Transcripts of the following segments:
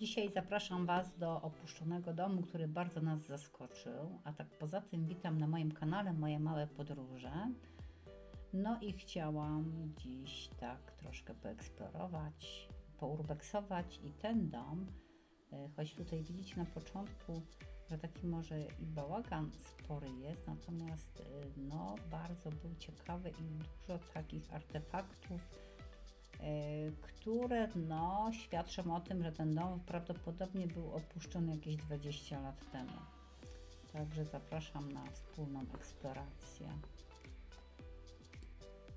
Dzisiaj zapraszam Was do opuszczonego domu, który bardzo nas zaskoczył. A tak poza tym witam na moim kanale Moje Małe Podróże. No i chciałam dziś tak troszkę poeksplorować, pourbeksować i ten dom, e, choć tutaj widzicie na początku, że taki może i bałagan spory jest, natomiast e, no bardzo był ciekawy i dużo takich artefaktów, które no świadczą o tym, że ten dom prawdopodobnie był opuszczony jakieś 20 lat temu. Także zapraszam na wspólną eksplorację.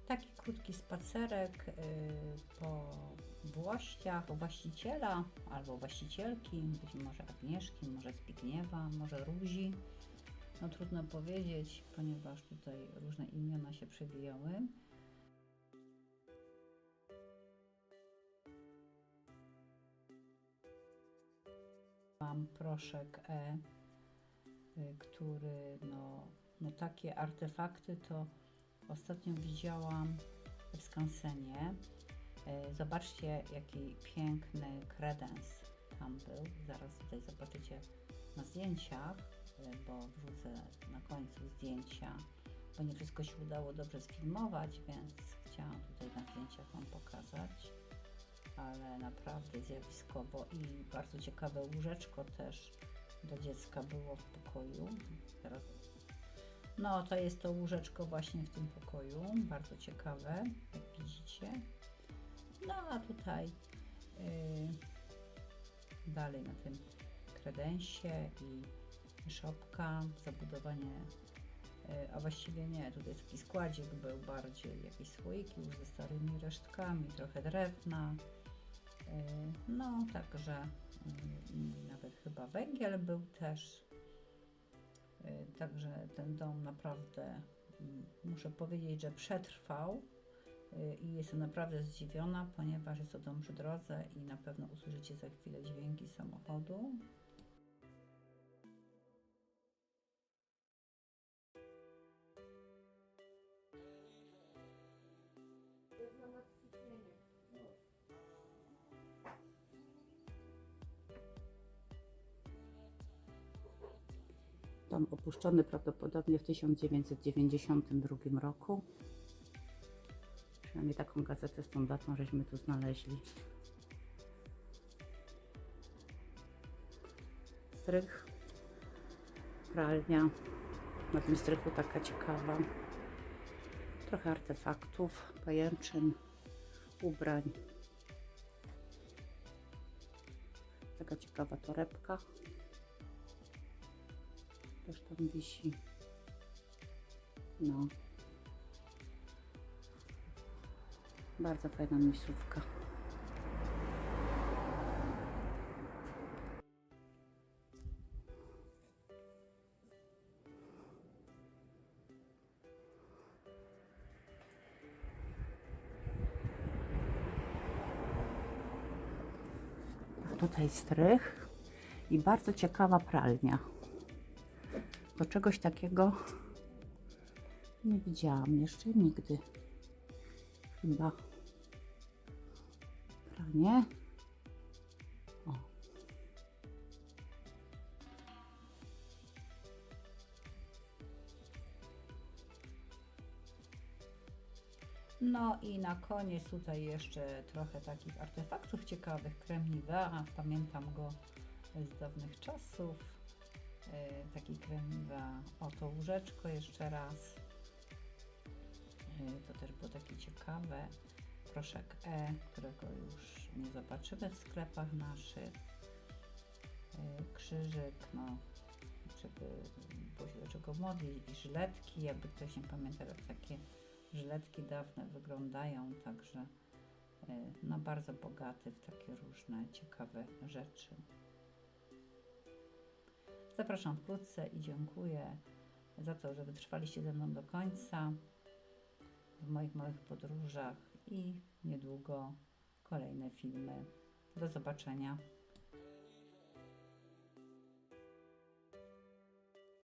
Taki krótki spacerek y, po włościach właściciela albo właścicielki, być może Agnieszki, może Zbigniewa, może Ruzi. No trudno powiedzieć, ponieważ tutaj różne imiona się przewijały. Mam proszek E, y, który no, no takie artefakty to Ostatnio widziałam w skansenie. E, Zobaczcie, jaki piękny kredens tam był. Zaraz tutaj zobaczycie na zdjęciach, e, bo wrzucę na końcu zdjęcia, bo nie wszystko się udało dobrze sfilmować, więc chciałam tutaj na zdjęciach Wam pokazać. Ale naprawdę zjawiskowo i bardzo ciekawe łóżeczko też dla dziecka było w pokoju. Teraz no, to jest to łóżeczko właśnie w tym pokoju. Bardzo ciekawe, jak widzicie. No, a tutaj yy, dalej na tym kredensie i szopka, zabudowanie, yy, a właściwie nie, tutaj taki składzik był bardziej, jakieś słoiki już ze starymi resztkami, trochę drewna. Yy, no, także yy, nawet chyba węgiel był też. Y, Także ten dom naprawdę mm, muszę powiedzieć, że przetrwał y, i jestem naprawdę zdziwiona, ponieważ jest to dom przy drodze i na pewno usłyszycie za chwilę dźwięki samochodu. Dom opuszczony prawdopodobnie w 1992 roku. Przynajmniej taką gazetę z tą datą żeśmy tu znaleźli. Strych, pralnia. Na tym strychu taka ciekawa. Trochę artefaktów, pajęczyn, ubrań. Taka ciekawa torebka też tam wisi. No. Bardzo fajna miejscówka. Tutaj strych i bardzo ciekawa pralnia bo czegoś takiego nie widziałam jeszcze nigdy. Chyba. Pranie. O. No i na koniec tutaj jeszcze trochę takich artefaktów ciekawych. Krem pamiętam go z dawnych czasów e, taki kremiwa. Oto łóżeczko jeszcze raz. E, to też było takie ciekawe. Proszek E, którego już nie zobaczymy w sklepach naszych. E, krzyżyk, no, żeby było się do czego modlić. I żyletki, jakby ktoś nie pamiętał, jak takie żyletki dawne wyglądają. Także no, bardzo bogaty w takie różne ciekawe rzeczy. Zapraszam wkrótce i dziękuję za to, że wytrwaliście ze mną do końca w moich małych podróżach i niedługo kolejne filmy. Do zobaczenia.